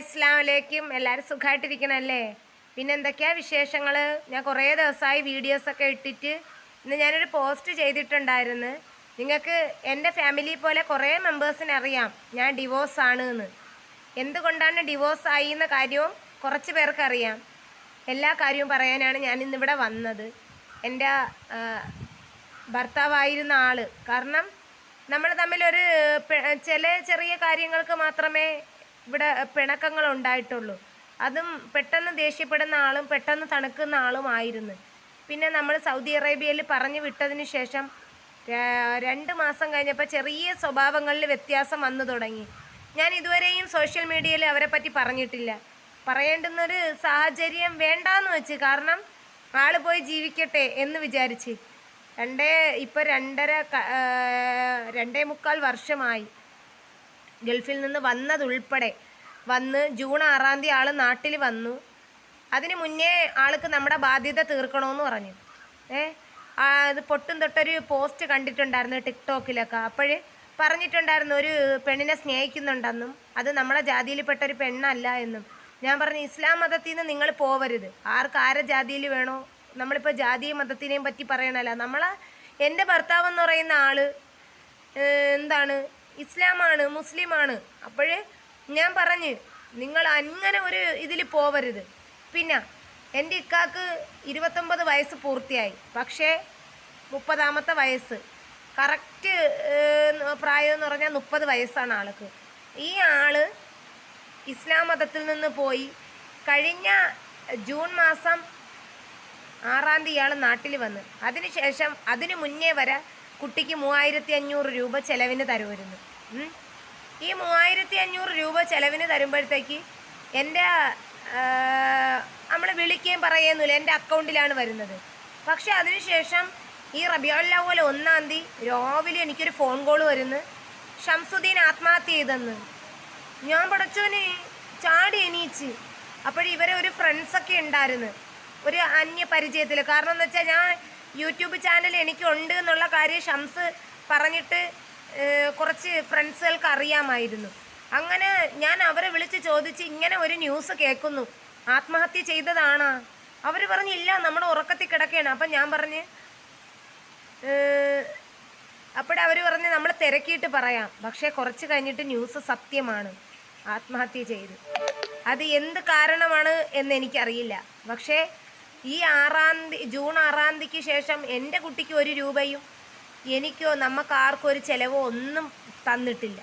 ഇസ്ലാം അലേക്കും എല്ലാവരും സുഖമായിട്ടിരിക്കണല്ലേ പിന്നെ എന്തൊക്കെയാണ് വിശേഷങ്ങൾ ഞാൻ കുറേ ദിവസമായി വീഡിയോസൊക്കെ ഇട്ടിട്ട് ഇന്ന് ഞാനൊരു പോസ്റ്റ് ചെയ്തിട്ടുണ്ടായിരുന്നു. നിങ്ങൾക്ക് എന്റെ ഫാമിലി പോലെ കുറേ മെമ്പേഴ്സിന് അറിയാം. ഞാൻ ഡിവോഴ്സ് ആണ് എന്ന് എന്തുകൊണ്ടാണ് ഡിവോഴ്സ് ആയി എന്ന കാര്യവും കുറച്ച് പേർക്കറിയാം എല്ലാ കാര്യവും പറയാനാണ് ഞാൻ ഇന്നിവിടെ വന്നത്. എന്റെ ഭർത്താവായിരുന്ന ആൾ കാരണം നമ്മൾ തമ്മിലൊരു ചില ചെറിയ കാര്യങ്ങൾക്ക് മാത്രമേ ഇവിടെ പിണക്കങ്ങൾ ഉണ്ടായിട്ടുള്ളൂ അതും പെട്ടെന്ന് ദേഷ്യപ്പെടുന്ന ആളും പെട്ടെന്ന് തണുക്കുന്ന ആളുമായിരുന്നു പിന്നെ നമ്മൾ സൗദി അറേബ്യയിൽ പറഞ്ഞു വിട്ടതിന് ശേഷം രണ്ട് മാസം കഴിഞ്ഞപ്പോൾ ചെറിയ സ്വഭാവങ്ങളിൽ വ്യത്യാസം വന്നു തുടങ്ങി. ഞാൻ ഇതുവരെയും സോഷ്യൽ മീഡിയയിൽ അവരെ പറ്റി പറഞ്ഞിട്ടില്ല. പറയേണ്ടുന്നൊരു സാഹചര്യം വേണ്ടാന്ന് വെച്ച് കാരണം ആൾ പോയി ജീവിക്കട്ടെ എന്ന് വിചാരിച്ച്. രണ്ടേ ഇപ്പം രണ്ടര രണ്ടേ മുക്കാൽ വർഷമായി. ഗൾഫിൽ നിന്ന് വന്നതുൾപ്പെടെ വന്ന് ജൂൺ ആറാം തീയതി ആൾ നാട്ടിൽ വന്നു. അതിന് മുന്നേ ആൾക്ക് നമ്മുടെ ബാധ്യത തീർക്കണമെന്ന് പറഞ്ഞു. ഏ? അത് പൊട്ടും തൊട്ടൊരു പോസ്റ്റ് കണ്ടിട്ടുണ്ടായിരുന്നു ടിക്ടോക്കിലൊക്കെ. അപ്പോൾ പറഞ്ഞിട്ടുണ്ടായിരുന്നു ഒരു പെണ്ണിനെ സ്നേഹിക്കുന്നുണ്ടെന്നും അത് നമ്മളെ ജാതിയിൽപ്പെട്ട ഒരു പെണ്ണല്ല എന്നും. ഞാൻ പറഞ്ഞു ഇസ്ലാം മതത്തിൽ നിന്ന് നിങ്ങൾ പോവരുത്. ആർക്ക് ആരെ ജാതിയിൽ വേണോ? നമ്മളിപ്പോൾ ജാതിയും മതത്തിനെയും പറ്റി പറയണല്ല. നമ്മളെ എന്റെ ഭർത്താവ് എന്ന് പറയുന്ന ആൾ എന്താണ് ഇസ്ലാമാണ് മുസ്ലിമാണ്. അപ്പോഴേ ഞാൻ പറഞ്ഞ് നിങ്ങൾ അങ്ങനെ ഒരു ഇതിൽ പോവരുത്. പിന്നെ എന്റെ ഇക്കാക്ക് ഇരുപത്തൊമ്പത് വയസ്സ് പൂർത്തിയായി. പക്ഷേ മുപ്പതാമത്തെ വയസ്സ്. കറക്റ്റ് പ്രായം എന്ന് പറഞ്ഞാൽ മുപ്പത് വയസ്സാണ് ആൾക്ക്. ഈ ആൾ ഇസ്ലാം മതത്തിൽ നിന്ന് പോയി കഴിഞ്ഞ ജൂൺ മാസം ആറാം തീയതി ഇയാൾ നാട്ടിൽ വന്ന്. അതിനുശേഷം അതിന് മുന്നേ വരെ കുട്ടിക്ക് മൂവായിരത്തി അഞ്ഞൂറ് രൂപ ചെലവിന് തരുമായിരുന്നു. ഈ മൂവായിരത്തി അഞ്ഞൂറ് രൂപ ചെലവിന് തരുമ്പോഴത്തേക്ക് എന്റെ നമ്മൾ വിളിക്കുകയും പറയുന്നില്ല എന്റെ അക്കൗണ്ടിലാണ് വരുന്നത്. പക്ഷെ അതിനുശേഷം ഈ റബിയോല്ലവൽ ഒന്നാം തീയതി രാവിലെ എനിക്കൊരു ഫോൺ കോൾ വരുന്നു. ഷംസുദ്ദീൻ ആത്മഹത്യ ചെയ്തെന്ന്. ഞാൻ പടച്ചോനെ ചാടി എണീച്ച്. അപ്പോഴിവരെ ഒരു ഫ്രണ്ട്സൊക്കെ ഉണ്ടായിരുന്നു. ഒരു അന്യ പരിചയത്തിൽ കാരണം എന്ന് വെച്ചാൽ ഞാൻ യൂട്യൂബ് ചാനൽ എനിക്കുണ്ട് എന്നുള്ള കാര്യം ഷംസ് പറഞ്ഞിട്ട് കുറച്ച് ഫ്രണ്ട്സുകൾക്ക് അറിയാമായിരുന്നു. അങ്ങനെ ഞാൻ അവരെ വിളിച്ച് ചോദിച്ച് ഇങ്ങനെ ഒരു ന്യൂസ് കേൾക്കുന്നു. ആത്മഹത്യ ചെയ്തതാണോ? അവർ പറഞ്ഞില്ല നമ്മുടെ ഉറക്കത്തിൽ കിടക്കുകയാണ് അപ്പം ഞാൻ പറഞ്ഞ് അപ്പോഴവർ പറഞ്ഞ് നമ്മൾ തിരക്കിയിട്ട് പറയാം. പക്ഷേ കുറച്ച് കഴിഞ്ഞിട്ട് ന്യൂസ് സത്യമാണ്. ആത്മഹത്യ ചെയ്തു. അത് എന്ത് കാരണമാണ് എന്ന് എനിക്കറിയില്ല. പക്ഷേ ഈ ആറാം തീയതി ജൂൺ ആറാം തീയതിക്ക് ശേഷം എന്റെ കുട്ടിക്ക് ഒരു രൂപയും എനിക്കോ നമുക്ക് ആർക്കും ഒരു ചിലവോ ഒന്നും തന്നിട്ടില്ല.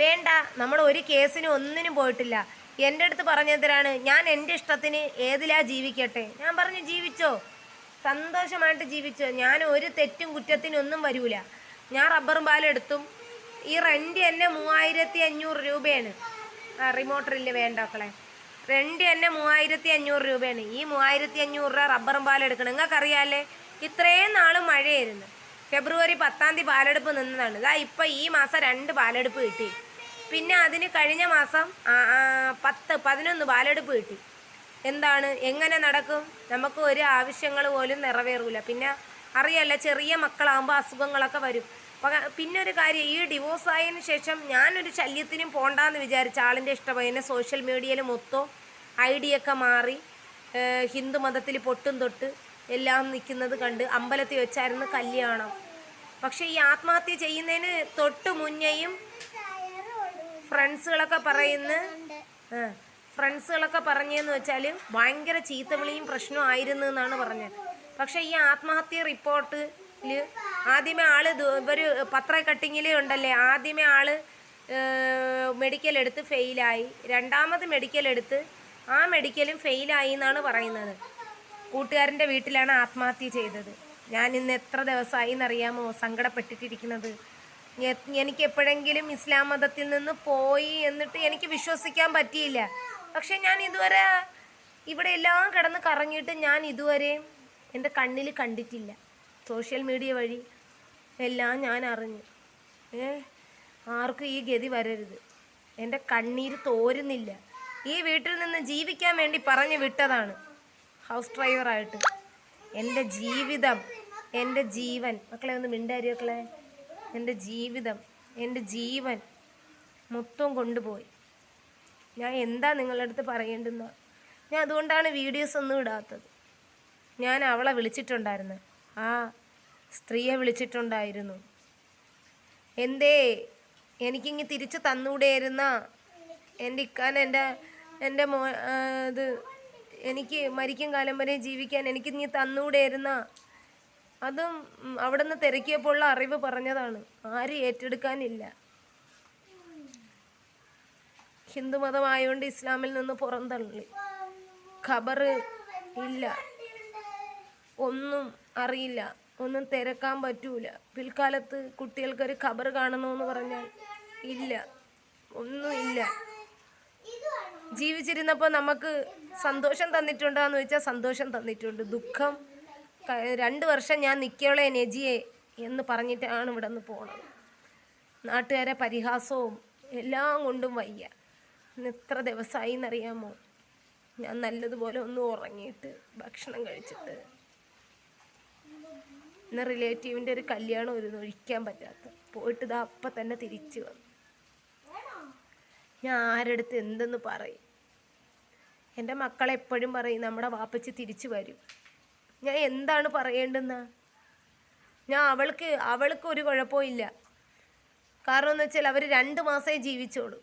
വേണ്ട നമ്മൾ ഒരു കേസിനും ഒന്നിനും പോയിട്ടില്ല. എന്റെ അടുത്ത് പറഞ്ഞതിനാണ് ഞാൻ എന്റെ ഇഷ്ടത്തിന് ഏതിലാ ജീവിക്കട്ടെ? ഞാൻ പറഞ്ഞു ജീവിച്ചോ? സന്തോഷമായിട്ട് ജീവിച്ചോ? ഞാൻ ഒരു തെറ്റും കുറ്റത്തിനൊന്നും വരൂല. ഞാൻ റബ്ബറും പാലെടുത്തും ഈ റെന്റ് തന്നെ മൂവായിരത്തി അഞ്ഞൂറ് രൂപയാണ്. ആ റിമോട്ടറില്ല വേണ്ട റെന്റ് തന്നെ മൂവായിരത്തി അഞ്ഞൂറ് രൂപയാണ്. ഈ മൂവായിരത്തി അഞ്ഞൂറ് രൂപ റബ്ബറും പാലെടുക്കണം നിങ്ങൾക്കറിയാല്ലേ? ഇത്രയും നാൾ മഴയായിരുന്നു. ഫെബ്രുവരി പത്താം തീയതി പാലെടുപ്പ് നിന്നതാണ്. ഇതാ ഇപ്പം ഈ മാസം രണ്ട് പാലെടുപ്പ് കിട്ടി. പിന്നെ അതിന് കഴിഞ്ഞ മാസം പത്ത് പതിനൊന്ന് പാലെടുപ്പ് കിട്ടി. എന്താണ്? എങ്ങനെ നടക്കും? നമുക്ക് ഒരു ആവശ്യങ്ങൾ പോലും നിറവേറൂല. പിന്നെ അറിയല്ല ചെറിയ മക്കളാകുമ്പോൾ അസുഖങ്ങളൊക്കെ വരും. പിന്നെ ഒരു കാര്യം ഈ ഡിവോഴ്സ് ആയതിനു ശേഷം ഞാനൊരു ശല്യത്തിനും പോണ്ടെന്ന് വിചാരിച്ച ആളിന്റെ ഇഷ്ടമായി സോഷ്യൽ മീഡിയയിൽ മൊത്തം ഐ ഒക്കെ മാറി ഹിന്ദു മതത്തിൽ പൊട്ടും തൊട്ട് എല്ലാം നിൽക്കുന്നത് കണ്ട് അമ്പലത്തിൽ വെച്ചായിരുന്നു കല്യാണം. പക്ഷേ ഈ ആത്മഹത്യ ചെയ്യുന്നതിന് തൊട്ട് മുന്നേയും ഫ്രണ്ട്സുകളൊക്കെ പറയുന്ന ഫ്രണ്ട്സുകളൊക്കെ പറഞ്ഞതെന്ന് വെച്ചാൽ ഭയങ്കര ചീത്തവിളിയും പ്രശ്നവും ആയിരുന്നു എന്നാണ് പറഞ്ഞത്. പക്ഷേ ഈ ആത്മഹത്യ റിപ്പോർട്ടിൽ ആദ്യമേ ആൾ ഒരു പത്ര കട്ടിങ്ങിൽ ഉണ്ടല്ലേ ആദ്യമേ ആൾ മെഡിക്കൽ എടുത്ത് ഫെയിലായി രണ്ടാമത് മെഡിക്കൽ എടുത്ത് ആ മെഡിക്കലും ഫെയിലായി എന്നാണ് പറയുന്നത്. കൂട്ടുകാരന്റെ വീട്ടിലാണ് ആത്മഹത്യ ചെയ്തത്. ഞാൻ ഇന്ന് എത്ര ദിവസമായി എന്നറിയാമോ സങ്കടപ്പെട്ടിട്ടിരിക്കുന്നത്. എനിക്ക് എപ്പോഴെങ്കിലും ഇസ്ലാം മതത്തിൽ നിന്ന് പോയി എന്നിട്ട് എനിക്ക് വിശ്വസിക്കാൻ പറ്റിയില്ല. പക്ഷെ ഞാൻ ഇതുവരെ ഇവിടെ എല്ലാം കിടന്ന് കറങ്ങിയിട്ട് ഞാൻ ഇതുവരെയും എന്റെ കണ്ണിൽ കണ്ടിട്ടില്ല. സോഷ്യൽ മീഡിയ വഴി എല്ലാം ഞാൻ അറിഞ്ഞു. ഏ? ആർക്കും ഈ ഗതി വരരുത്. എന്റെ കണ്ണീര് തോരുന്നില്ല. ഈ വീട്ടിൽ നിന്ന് ജീവിക്കാൻ വേണ്ടി പറഞ്ഞു വിട്ടതാണ് ഹൗസ് ഡ്രൈവറായിട്ട്. എന്റെ ജീവിതം എന്റെ ജീവൻ. മക്കളെ ഒന്ന് മിണ്ടാരി മക്കളെ. എന്റെ ജീവിതം എന്റെ ജീവൻ മൊത്തം കൊണ്ടുപോയി. ഞാൻ എന്താ നിങ്ങളുടെ അടുത്ത് പറയേണ്ടുന്ന ഞാൻ അതുകൊണ്ടാണ് വീഡിയോസ് ഒന്നും ഇടാത്തത്. ഞാൻ അവളെ വിളിച്ചിട്ടുണ്ടായിരുന്നു ആ സ്ത്രീയെ വിളിച്ചിട്ടുണ്ടായിരുന്നു. എന്തേ എനിക്കിങ്ങി തിരിച്ചു തന്നൂടെയിരുന്ന എന്റെ ഇക്കാൻ എന്റെ എന്റെ മോ ഇത് എനിക്ക് മരിക്കും കാലം വരെ ജീവിക്കാൻ എനിക്ക് നീ തന്നൂടെയിരുന്ന അതും അവിടെ നിന്ന് തിരക്കിയപ്പോഴുള്ള അറിവ് പറഞ്ഞതാണ്. ആരും ഏറ്റെടുക്കാനില്ല. ഹിന്ദു മതമായതുകൊണ്ട് ഇസ്ലാമിൽ നിന്ന് പുറന്തള്ളി. ഖബറ് ഇല്ല. ഒന്നും അറിയില്ല. ഒന്നും തിരക്കാൻ പറ്റൂല. പിൽക്കാലത്ത് കുട്ടികൾക്കൊരു ഖബർ കാണണമെന്ന് പറഞ്ഞാൽ ഇല്ല. ഒന്നുമില്ല ജീവിച്ചിരുന്നപ്പോൾ നമുക്ക് സന്തോഷം തന്നിട്ടുണ്ടോയെന്ന് ചോദിച്ചാൽ സന്തോഷം തന്നിട്ടുണ്ട്. ദുഃഖം രണ്ട് വർഷം ഞാൻ നിൽക്കോളെ നെജിയെ എന്ന് പറഞ്ഞിട്ടാണ് ഇവിടെ നിന്ന് പോണത്. നാട്ടുകാരെ പരിഹാസവും എല്ലാം കൊണ്ടും വയ്യ. ഇന്ന് എത്ര ദിവസമായി എന്നറിയാമോ ഞാൻ നല്ലതുപോലെ ഒന്ന് ഉറങ്ങിയിട്ട് ഭക്ഷണം കഴിച്ചിട്ട് ഇന്ന് റിലേറ്റീവിന്റെ ഒരു കല്യാണം ഒരു ഒഴിക്കാൻ പറ്റാത്ത. പോയിട്ട് ഇതാ അപ്പം തന്നെ തിരിച്ചു വന്നു. ഞാൻ ആരെടുത്ത് എന്തെന്ന് പറയും? എന്റെ മക്കളെ എപ്പോഴും പറയും നമ്മുടെ വാപ്പച്ചി തിരിച്ചു വരും. ഞാൻ എന്താണ് പറയേണ്ടെന്ന്? ഞാൻ അവൾക്ക് അവൾക്ക് ഒരു കുഴപ്പമില്ല കാരണം എന്ന് വെച്ചാൽ അവർ രണ്ട് മാസമേ ജീവിച്ചോളൂ.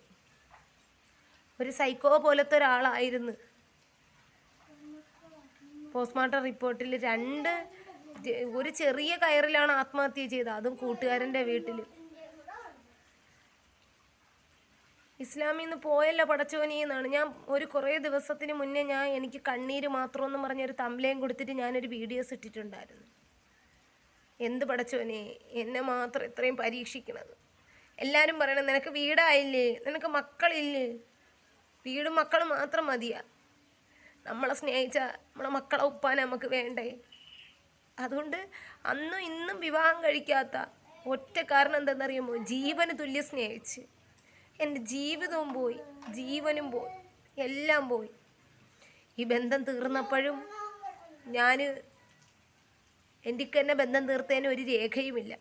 ഒരു സൈക്കോ പോലത്തെ ഒരാളായിരുന്നു. പോസ്റ്റ്മോർട്ടം റിപ്പോർട്ടിൽ രണ്ട് ഒരു ചെറിയ കയറിലാണ് ആത്മഹത്യ ചെയ്തത്. അതും കൂട്ടുകാരന്റെ വീട്ടിൽ ഇസ്ലാമിൽ നിന്ന് പോയല്ല പടച്ചോനി എന്നാണ്. ഞാൻ ഒരു കുറേ ദിവസത്തിന് മുന്നേ ഞാൻ എനിക്ക് കണ്ണീര് മാത്രം എന്ന് പറഞ്ഞൊരു തമ്പലയും കൊടുത്തിട്ട് ഞാനൊരു വീഡിയോസ് ഇട്ടിട്ടുണ്ടായിരുന്നു. എന്ത് പടച്ചോനെ? എന്നെ മാത്രം ഇത്രയും പരീക്ഷിക്കണത്. എല്ലാവരും പറയണം നിനക്ക് വീടായില്ലേ? നിനക്ക് മക്കളില്ലേ? വീടും മക്കളും മാത്രം മതിയാ. നമ്മളെ സ്നേഹിച്ച നമ്മളെ മക്കളെ ഉപ്പാൻ നമുക്ക് വേണ്ടേ? അതുകൊണ്ട് അന്നും ഇന്നും വിവാഹം കഴിക്കാത്ത ഒറ്റ കാരണം എന്തെന്നറിയുമോ ജീവന് തുല്യ സ്നേഹിച്ച് എന്റെ ജീവിതവും പോയി ജീവനും പോയി എല്ലാം പോയി. ഈ ബന്ധം തീർന്നപ്പോഴും ഞാൻ എന്റെ ഇക്കന്നെ ബന്ധം തീർത്തതിന് ഒരു രേഖയുമില്ല.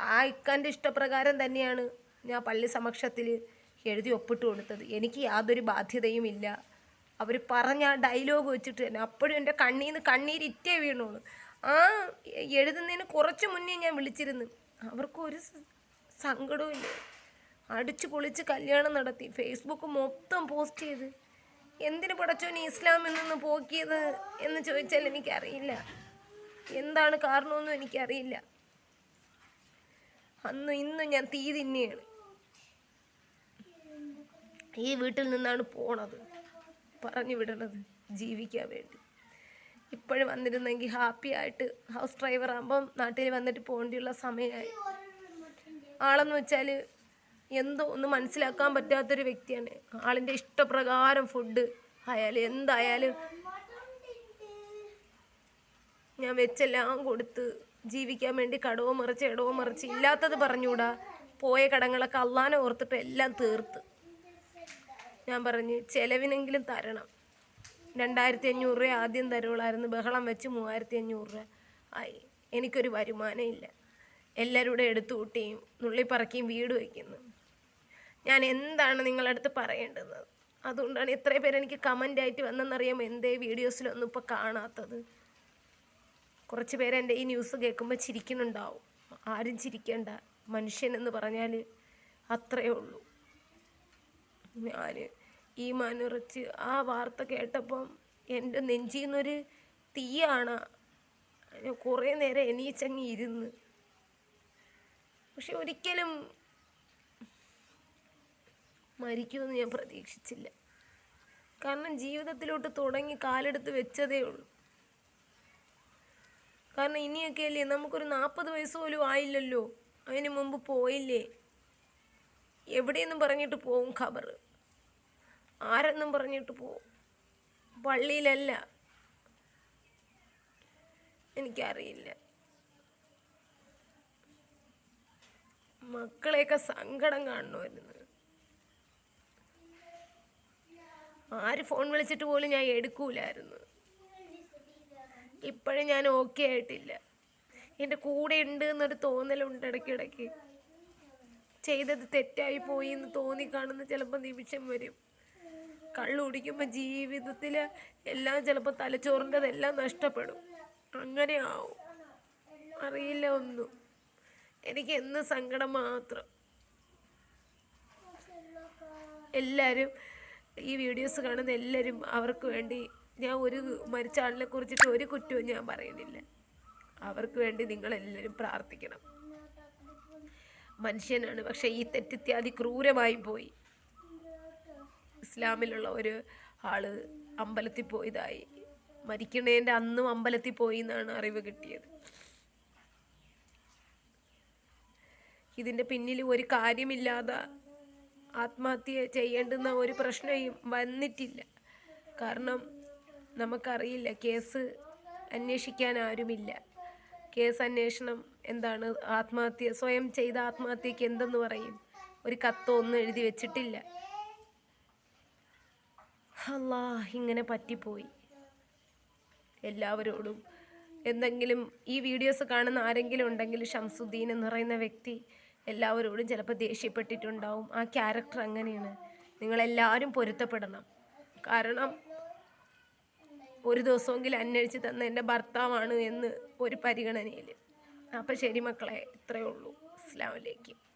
ആ ഇക്കാന്റെ ഇഷ്ടപ്രകാരം തന്നെയാണ് ഞാൻ പള്ളി സമക്ഷത്തിൽ എഴുതി ഒപ്പിട്ട് കൊടുത്തത്. എനിക്ക് യാതൊരു ബാധ്യതയും ഇല്ല. അവർ പറഞ്ഞ ആ ഡയലോഗ് വെച്ചിട്ട് തന്നെ അപ്പോഴും എന്റെ കണ്ണീന്ന് കണ്ണീരിറ്റേ വീണോളൂ ആ എഴുതുന്നതിന് കുറച്ച് മുന്നേ ഞാൻ വിളിച്ചിരുന്നു. അവർക്കൊരു സങ്കടവും അടിച്ചു പൊളിച്ച് കല്യാണം നടത്തി. ഫേസ്ബുക്ക് മൊത്തം പോസ്റ്റ് ചെയ്ത്. എന്തിനു നീ ഇസ്ലാമിൽ നിന്ന് പോക്കിയത് എന്ന് ചോദിച്ചാൽ എനിക്കറിയില്ല. എന്താണ് കാരണമെന്നും എനിക്കറിയില്ല. അന്നും ഇന്നും ഞാൻ തീ തിന്നെയാണ് ഈ വീട്ടിൽ നിന്നാണ് പോണത്. പറഞ്ഞു വിടണത് ജീവിക്കാൻ വേണ്ടി. ഇപ്പോഴും വന്നിരുന്നെങ്കിൽ ഹാപ്പി ആയിട്ട് ഹൗസ് ഡ്രൈവർ ആകുമ്പം നാട്ടിൽ വന്നിട്ട് പോകേണ്ടിയുള്ള സമയമായി. ആളെന്ന് വെച്ചാൽ എന്തോ ഒന്ന് മനസ്സിലാക്കാൻ പറ്റാത്തൊരു വ്യക്തിയാണ്. ആളിന്റെ ഇഷ്ടപ്രകാരം ഫുഡ് ആയാലും എന്തായാലും ഞാൻ വെച്ചെല്ലാം കൊടുത്ത് ജീവിക്കാൻ വേണ്ടി കടവും മറിച്ച് ഇടവും മറിച്ച് ഇല്ലാത്തത് പറഞ്ഞുകൂടാ. പോയ കടങ്ങളൊക്കെ അള്ളാനെ ഓർത്തിട്ട് എല്ലാം തീർത്ത്. ഞാൻ പറഞ്ഞു ചെലവിനെങ്കിലും തരണം. രണ്ടായിരത്തി അഞ്ഞൂറ് രൂപ ആദ്യം തരുള്ളായിരുന്നു ബഹളം വെച്ച് മൂവായിരത്തി അഞ്ഞൂറ് രൂപ ആയി. എനിക്കൊരു വരുമാനം ഇല്ല എല്ലാവരും കൂടെ എടുത്തു കൂട്ടിയും നുള്ളിപ്പറക്കിയും വീട് വയ്ക്കുന്നു. ഞാൻ എന്താണ് നിങ്ങളടുത്ത് പറയേണ്ടത്? അതുകൊണ്ടാണ് എത്ര പേര് എനിക്ക് കമന്റ് ആയിട്ട് വന്നെന്നറിയാം എന്തേ വീഡിയോസിലൊന്നും ഇപ്പോൾ കാണാത്തത്? കുറച്ച് പേര് എന്റെ ഈ ന്യൂസ് കേൾക്കുമ്പോൾ ചിരിക്കുന്നുണ്ടാവും. ആരും ചിരിക്കേണ്ട മനുഷ്യൻ എന്ന് പറഞ്ഞാൽ അത്രയേ ഉള്ളൂ. ഞാൻ ഈ മനുറച്ച് ആ വാർത്ത കേട്ടപ്പം എന്റെ നെഞ്ചിൽ നിന്നൊരു തീയാണ് കുറേ നേരം എനീച്ചങ്ങി ഇരുന്ന്. പക്ഷെ ഒരിക്കലും മരിക്കുമെന്ന് ഞാൻ പ്രതീക്ഷിച്ചില്ല. കാരണം ജീവിതത്തിലോട്ട് തുടങ്ങി കാലെടുത്ത് വെച്ചതേ ഉള്ളൂ. കാരണം ഇനിയൊക്കെ അല്ലേ നമുക്കൊരു നാൽപ്പത് വയസ്സ് പോലും ആയില്ലല്ലോ? അതിന് മുമ്പ് പോയില്ലേ? എവിടെയെന്നും പറഞ്ഞിട്ട് പോവും ഖബർ ആരെന്നും പറഞ്ഞിട്ട് പോവും. പള്ളിയിലല്ല. എനിക്കറിയില്ല. മക്കളെയൊക്കെ സങ്കടം കാണുമായിരുന്നു. ആര് ഫോൺ വിളിച്ചിട്ട് പോലും ഞാൻ എടുക്കൂലായിരുന്നു. ഇപ്പോഴും ഞാൻ ഓക്കെ ആയിട്ടില്ല. എന്റെ കൂടെ ഉണ്ട് എന്നൊരു തോന്നലുണ്ട് ഇടയ്ക്കിടയ്ക്ക്. ചെയ്തത് തെറ്റായി പോയി എന്ന് തോന്നി കാണുന്ന ചിലപ്പോൾ നിമിഷം വരും. കള്ളു കുടിക്കുമ്പോൾ ജീവിതത്തിൽ എല്ലാം ചിലപ്പോൾ തലച്ചോറിന്റെതെല്ലാം നഷ്ടപ്പെടും. അങ്ങനെ ആവും അറിയില്ല ഒന്നും. എനിക്ക് എന്ന് സങ്കടം മാത്രം. എല്ലാവരും ഈ വീഡിയോസ് കാണുന്ന എല്ലാവരും അവർക്ക് വേണ്ടി ഞാൻ ഒരു മരിച്ച ആളിനെ കുറിച്ചിട്ട് ഒരു കുറ്റവും ഞാൻ പറയുന്നില്ല. അവർക്ക് വേണ്ടി നിങ്ങളെല്ലാവരും പ്രാർത്ഥിക്കണം. മനുഷ്യനാണ്. പക്ഷേ ഈ തെറ്റിത്യാദി ക്രൂരമായി പോയി. ഇസ്ലാമിലുള്ള ഒരു ആൾ അമ്പലത്തിൽ പോയതായി മരിക്കണേന്റെ അന്നും അമ്പലത്തിൽ പോയി എന്നാണ് അറിവ് കിട്ടിയത്. ഇതിന്റെ പിന്നിൽ ഒരു കാര്യമില്ലാതെ ആത്മഹത്യ ചെയ്യേണ്ടുന്ന ഒരു പ്രശ്നവും വന്നിട്ടില്ല. കാരണം നമുക്കറിയില്ല കേസ് അന്വേഷിക്കാൻ ആരുമില്ല. കേസ് അന്വേഷണം എന്താണ്? ആത്മഹത്യ സ്വയം ചെയ്ത ആത്മഹത്യക്ക് എന്തെന്ന് പറയും? ഒരു കത്തോ ഒന്നും എഴുതി വെച്ചിട്ടില്ല. അല്ലാ ഇങ്ങനെ പറ്റിപ്പോയി. എല്ലാവരോടും എന്തെങ്കിലും ഈ വീഡിയോസ് കാണുന്ന ആരെങ്കിലും ഉണ്ടെങ്കിൽ ഷംസുദ്ദീൻ എന്ന് പറയുന്ന വ്യക്തി എല്ലാവരോടും ചിലപ്പോൾ ദേഷ്യപ്പെട്ടിട്ടുണ്ടാവും. ആ ക്യാരക്ടർ അങ്ങനെയാണ്. നിങ്ങളെല്ലാവരും പൊരുത്തപ്പെടണം. കാരണം ഒരു ദിവസമെങ്കിലും അന്വേഷിച്ച് തന്ന എന്റെ ഭർത്താവാണ് എന്ന് ഒരു പരിഗണനയിൽ അപ്പം ശരി മക്കളെ ഇത്രയേ ഉള്ളൂ. അസ്ലാമലേക്കും